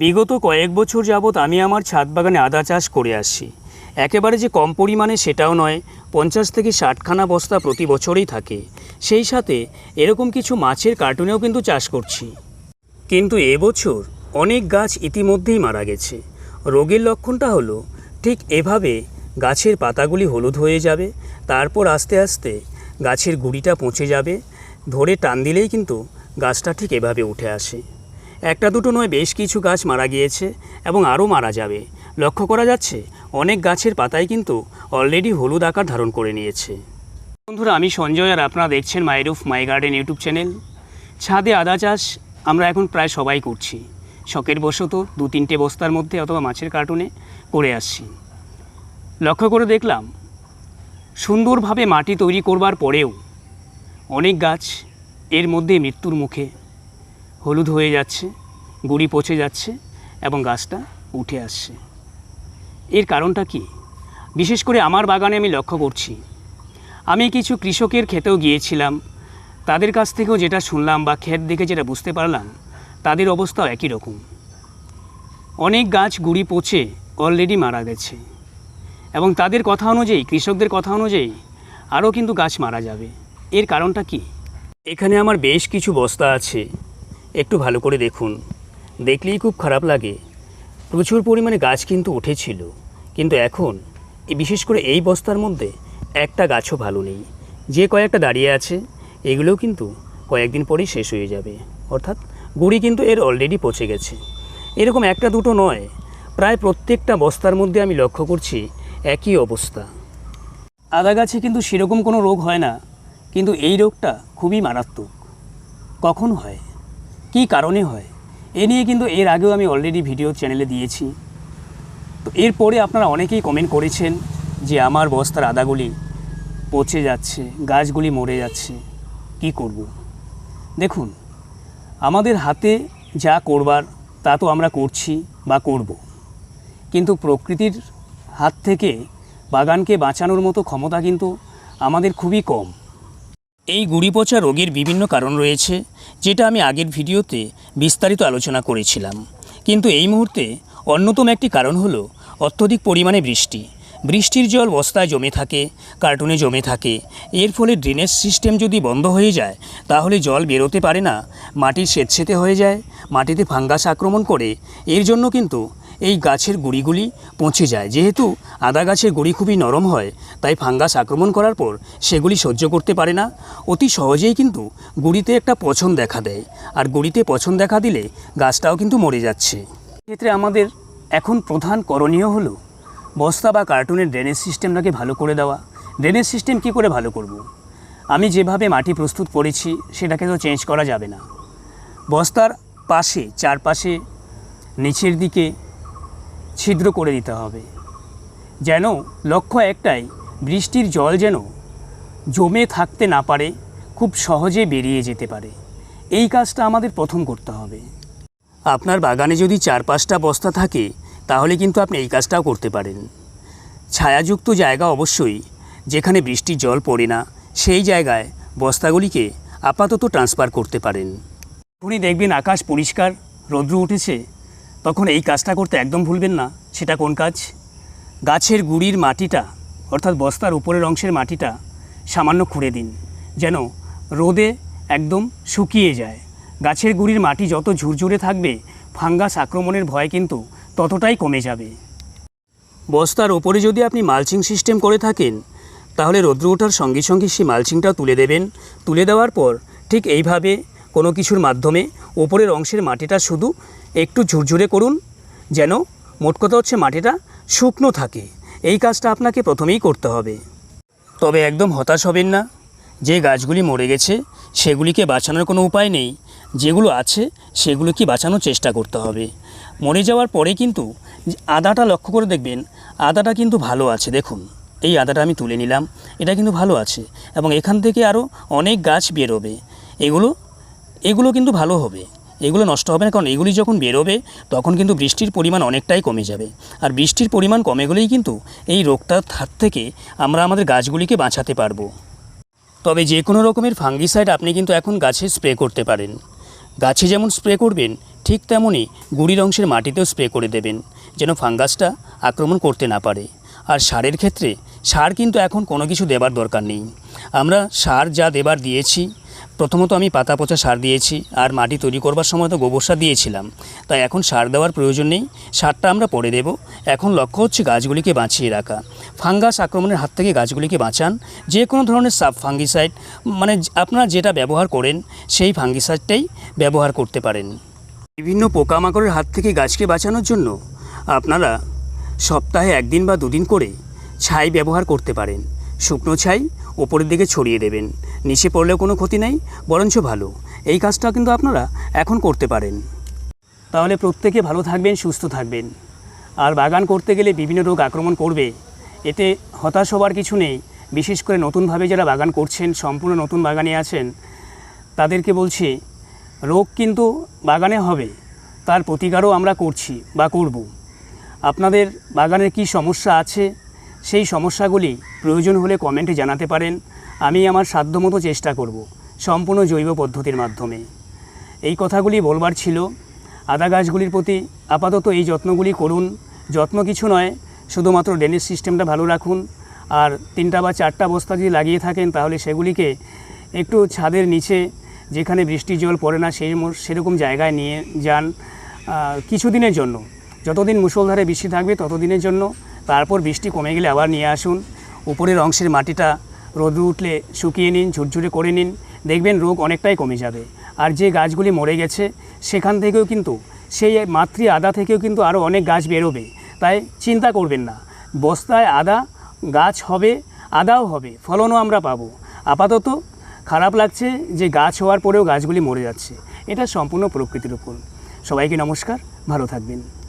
বিগত কয়েক বছর যাবৎ আমি আমার ছাদ বাগানে আদা চাষ করে আসছি। একেবারে যে কম পরিমাণে সেটাও নয়, পঞ্চাশ থেকে ষাটখানা বস্তা প্রতি বছরেই থাকে। সেই সাথে এরকম কিছু মাছের কার্টুনেও কিন্তু চাষ করছি। কিন্তু এবছর অনেক গাছ ইতিমধ্যেই মারা গেছে। রোগের লক্ষণটা হলো, ঠিক এভাবে গাছের পাতাগুলি হলুদ হয়ে যাবে, তারপর আস্তে আস্তে গাছের গুঁড়িটা পচে যাবে, ধরে টান দিলেই কিন্তু গাছটা ঠিক এভাবে উঠে আসে। একটা দুটো নয় বেশ কিছু গাছ মারা গিয়েছে এবং আরও মারা যাবে। লক্ষ্য করা যাচ্ছে, অনেক গাছের পাতায় কিন্তু অলরেডি হলুদ আকার ধারণ করে নিয়েছে। বন্ধুরা, আমি সঞ্জয় আর আপনারা দেখছেন my roof my garden YouTube channel ছাদে আদা চাষ আমরা এখন প্রায় সবাই করছি। শখের বশত দু তিনটে বস্তার মধ্যে অথবা মাছের কার্টুনে করে আসছি। লক্ষ্য করে দেখলাম, সুন্দরভাবে মাটি তৈরি করবার পরেও অনেক গাছ এর মধ্যে মৃত্যুর মুখে হলুদ হয়ে যাচ্ছে, গুড়ি পচে যাচ্ছে এবং গাছটা উঠে আসছে। এর কারণটা কি? বিশেষ করে আমার বাগানে আমি লক্ষ্য করছি। আমি কিছু কৃষকের ক্ষেতেও গিয়েছিলাম। তাদের কাছ থেকেও যেটা শুনলাম বা ক্ষেত দেখে যেটা বুঝতে পারলাম, তাদের অবস্থাও একই রকম। অনেক গাছ গুড়ি পচে অলরেডি মারা গেছে এবং তাদের কথা অনুযায়ী, কৃষকদের কথা অনুযায়ী আরও কিন্তু গাছ মারা যাবে। এর কারণটা কি? এখানে আমার বেশ কিছু বস্তা আছে। একটু ভালো করে দেখুন। দেখলেই খুব খারাপ লাগে। প্রচুর পরিমাণে গাছ কিন্তু উঠেছিল। কিন্তু এখন, বিশেষ করে এই বস্তার মধ্যে, একটা গাছও ভালো নেই। যে কয়েকটা দাঁড়িয়ে আছে, এগুলোও কিন্তু কয়েকদিন পরেই শেষ হয়ে যাবে। অর্থাৎ গুড়ি কিন্তু এর অলরেডি পচে গেছে। এরকম একটা দুটো নয়, প্রায় প্রত্যেকটা বস্তার মধ্যে আমি লক্ষ্য করছি একই অবস্থা। আদা গাছে কিন্তু সেরকম কোনো রোগ হয় না, কিন্তু এই রোগটা খুবই মারাত্মক। কখন হয়? কী কারণে হয় এ নিয়ে কিন্তু এর আগেও আমি অলরেডি ভিডিও চ্যানেলে দিয়েছি তো এরপরে আপনারা অনেকেই কমেন্ট করেছেন যে আমার বস্তার আদাগুলি পচে যাচ্ছে, গাছগুলি মরে যাচ্ছে, কি করব। দেখুন, আমাদের হাতে যা করবার তা তো আমরা করছি বা করব। কিন্তু প্রকৃতির হাত থেকে বাগানকে বাঁচানোর মতো ক্ষমতা কিন্তু আমাদের খুবই কম এই গুড়ি পচা রোগের বিভিন্ন কারণ রয়েছে, যেটা আমি আগের ভিডিওতে বিস্তারিত আলোচনা করেছিলাম। কিন্তু এই মুহূর্তে অন্যতম একটি কারণ হলো অত্যধিক পরিমাণে বৃষ্টি। বৃষ্টির জল বস্তায় জমে থাকে, কার্টুনে জমে থাকে। এর ফলে ড্রেনেজ সিস্টেম যদি বন্ধ হয়ে যায়, তাহলে জল বেরোতে পারে না মাটির স্বেচ্ছেতে হয়ে যায়, মাটিতে ফাঙ্গাস আক্রমণ করে। এর জন্য কিন্তু এই গাছের গুঁড়িগুলি পচে যায়। যেহেতু আদা গাছের গুঁড়ি খুবই নরম হয়, তাই ফাঙ্গাস আক্রমণ করার পর সেগুলি সহ্য করতে পারে না। অতি সহজেই কিন্তু গুঁড়িতে একটা পছন দেখা দেয়, আর গুঁড়িতে পছন দেখা দিলে গাছটাও কিন্তু মরে যাচ্ছে। ক্ষেত্রে আমাদের এখন প্রধান করণীয় হলো বস্তা বা কার্টুনের ড্রেনেজ সিস্টেমটাকে ভালো করে দেওয়া। ড্রেনেজ সিস্টেম কী করে ভালো করব। আমি যেভাবে মাটি প্রস্তুত করেছি, সেটাকে তো চেঞ্জ করা যাবে না। বস্তার পাশে, চারপাশে, নিচের দিকে ছিদ্র করে দিতে হবে। যেন লক্ষ্য একটাই, বৃষ্টির জল যেন জমে থাকতে না পারে, খুব সহজে বেরিয়ে যেতে পারে। এই কাজটা আমাদের প্রথম করতে হবে। আপনার বাগানে যদি চার পাঁচটা বস্তা থাকে, তাহলে কিন্তু আপনি এই কাজটাও করতে পারেন। ছায়াযুক্ত জায়গা অবশ্যই, যেখানে বৃষ্টির জল পড়ে না, সেই জায়গায় বস্তাগুলিকে আপাতত ট্রান্সফার করতে পারেন। উনি দেখবেন আকাশ পরিষ্কার, রৌদ্র উঠেছে তখন এই কাজটা করতে একদম ভুলবেন না। সেটা কোন কাজ? গাছের গুড়ির মাটিটা, অর্থাৎ বস্তার উপরের অংশের মাটিটা সামান্য খুঁড়ে দিন। যেন রোদে একদম শুকিয়ে যায়। গাছের গুড়ির মাটি যত ঝুরঝুরে থাকবে, ফাঙ্গাস আক্রমণের ভয় কিন্তু ততটাই কমে যাবে। বস্তার ওপরে যদি আপনি মালচিং সিস্টেম করে থাকেন, তাহলে রৌদ্র ওঠার সঙ্গে সঙ্গে সেই মালচিংটাও তুলে দেবেন। তুলে দেওয়ার পর ঠিক এইভাবে কোনো কিছুর মাধ্যমে ওপরের অংশের মাটিটা শুধু একটু ঝুরঝুরে করুন, যেন মোট কথা হচ্ছে মাটিটা শুকনো থাকে। এই কাজটা আপনাকে প্রথমেই করতে হবে। তবে একদম হতাশ হবেন না। যে গাছগুলি মরে গেছে, সেগুলিকে বাঁচানোর কোনো উপায় নেই। যেগুলো আছে, সেগুলোকে বাঁচানোর চেষ্টা করতে হবে। মরে যাওয়ার পরে কিন্তু আদাটা লক্ষ্য করে দেখবেন, আদাটা কিন্তু ভালো আছে। দেখুন, এই আদাটা আমি তুলে নিলাম। এটা কিন্তু ভালো আছে এবং এখান থেকে আরও অনেক গাছ বেরোবে। এগুলো এগুলো কিন্তু ভালো হবে। এগুলো নষ্ট হবে না, কারণ এগুলি যখন বেরোবে, তখন কিন্তু বৃষ্টির পরিমাণ অনেকটাই কমে যাবে। আর বৃষ্টির পরিমাণ কমে গেলেই কিন্তু এই রোগটার হাত থেকে আমরা আমাদের গাছগুলিকে বাঁচাতে পারব। তবে যে কোনো রকমের ফাঙ্গিসাইড আপনি কিন্তু এখন গাছে স্প্রে করতে পারেন। গাছে যেমন স্প্রে করবেন, ঠিক তেমনই গুড়ির অংশের মাটিতেও স্প্রে করে দেবেন, যেন ফাঙ্গাসটা আক্রমণ করতে না পারে। আর সারের ক্ষেত্রে সার কিন্তু এখন কোনো কিছু দেবার দরকার নেই। আমরা সার যা দেবার দিয়েছি প্রথমত আমি পাতা পচা সার দিয়েছি, আর মাটি তৈরি করবার সময় তো গোবর সার দিয়েছিলাম। তাই এখন সার দেওয়ার প্রয়োজন নেই, সারটা আমরা পরে দেব। এখন লক্ষ্য হচ্ছে গাছগুলিকে বাঁচিয়ে রাখা। ফাঙ্গাস আক্রমণের হাত থেকে গাছগুলিকে বাঁচান। যে কোনো ধরনের সাব ফাঙ্গিসাইড মানে আপনারা যেটা ব্যবহার করেন, সেই ফাঙ্গিসাইডটাই ব্যবহার করতে পারেন। বিভিন্ন পোকামাকড়ের হাত থেকে গাছকে বাঁচানোর জন্য আপনারা সপ্তাহে একদিন বা দুদিন করে ছাই ব্যবহার করতে পারেন। শুকনো ছাই ওপরের দিকে ছড়িয়ে দেবেন। নিচে পড়লেও কোনো ক্ষতি নেই, বরঞ্চ ভালো। এই কাজটা কিন্তু আপনারা এখন করতে পারেন। তাহলে প্রত্যেকে ভালো থাকবেন, সুস্থ থাকবেন। আর বাগান করতে গেলে বিভিন্ন রোগ আক্রমণ করবে। এতে হতাশ হবার কিছু নেই। বিশেষ করে নতুনভাবে যারা বাগান করছেন, সম্পূর্ণ নতুন বাগানে আছেন, তাদেরকে বলছি, রোগ কিন্তু বাগানে হবে। তার প্রতিকারও আমরা করছি বা করব। আপনাদের বাগানের কি সমস্যা আছে সেই সমস্যাগুলি প্রয়োজন হলে কমেন্টে জানাতে পারেন। আমি আমার সাধ্যমতো চেষ্টা করব, সম্পূর্ণ জৈব পদ্ধতির মাধ্যমে। এই কথাগুলি বলবার ছিল, আদা গাছগুলির প্রতি আপাতত এই যত্নগুলি করুন। যত্ন কিছু নয়, শুধুমাত্র ড্রেনেজ সিস্টেমটা ভালো রাখুন। আর তিনটা বা চারটা বস্তা যদি লাগিয়ে থাকেন, তাহলে সেগুলিকে একটু ছাদের নিচে, যেখানে বৃষ্টির জল পড়ে না, সেই সেরকম জায়গায় নিয়ে যান। কিছুদিনের জন্য, যতদিন মুষলধারে বৃষ্টি থাকবে, ততদিনের জন্য তারপর বৃষ্টি কমে গেলে আবার নিয়ে আসুন। উপরের অংশের মাটিটা রোদ উঠলে শুকিয়ে নিন, ঝুরঝুরে করে নিন। দেখবেন রোগ অনেকটাই কমে যাবে। আর যে গাছগুলি মরে গেছে, সেখান থেকেও কিন্তু, সেই মাতৃ আদা থেকেও কিন্তু আরও অনেক গাছ বেরোবে। তাই চিন্তা করবেন না। বস্তায় আদা, গাছ হবে, আদাও হবে, ফলনও আমরা পাবো। আপাতত খারাপ লাগছে যে গাছ হওয়ার পরেও গাছগুলি মরে যাচ্ছে। এটা সম্পূর্ণ প্রকৃতির উপর। সবাইকে নমস্কার, ভালো থাকবেন।